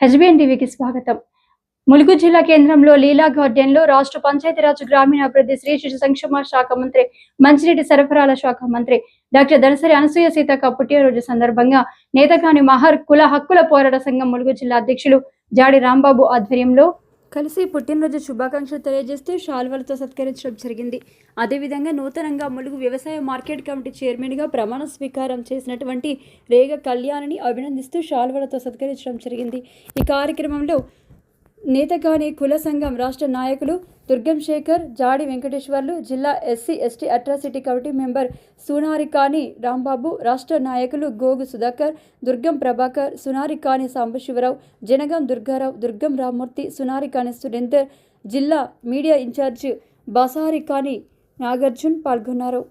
HBN టీవీకి స్వాగతం. ములుగు జిల్లా కేంద్రంలో లీలా గార్డెన్లో రాష్ట్ర పంచాయతీరాజ్ గ్రామీణాభివృద్ధి శ్రీ శిశు సంక్షేమ శాఖ మంత్రి మంచినీటి సరఫరాల శాఖ మంత్రి డాక్టర్ దనసరి అనసూయ సీతక్క పుట్టినరోజు సందర్భంగా నేతగాని మహర్ కుల హక్కుల పోరాట సంఘం ములుగు జిల్లా అధ్యక్షులు జాడి రాంబాబు ఆధ్వర్యంలో కలిసి పుట్టినరోజు శుభాకాంక్షలు తెలియజేస్తూ శాల్వలతో సత్కరించడం జరిగింది. అదేవిధంగా నూతనంగా ములుగు వ్యవసాయ మార్కెట్ కమిటీ చైర్మన్గా ప్రమాణ స్వీకారం చేసినటువంటి రేగ కళ్యాణిని అభినందిస్తూ శాల్వలతో సత్కరించడం జరిగింది. ఈ కార్యక్రమంలో నేతగాని కుల సంఘం రాష్ట్ర నాయకులు దుర్గం శేఖర్ జాడి వెంకటేశ్వర్లు జిల్లా SC ST atrocity committee member సూనారికాని Rambabu రాష్ట్ర నాయకులు గోగు సుధాకర్ దుర్గం ప్రభాకర్ సునారికాని సాంబశివరావు జనగం దుర్గారావు దుర్గం రామ్మూర్తి సునారికాని సురేందర్ జిల్లా మీడియా ఇన్ఛార్జ్ బసారికాని నాగార్జున్ పాల్గొన్నారు.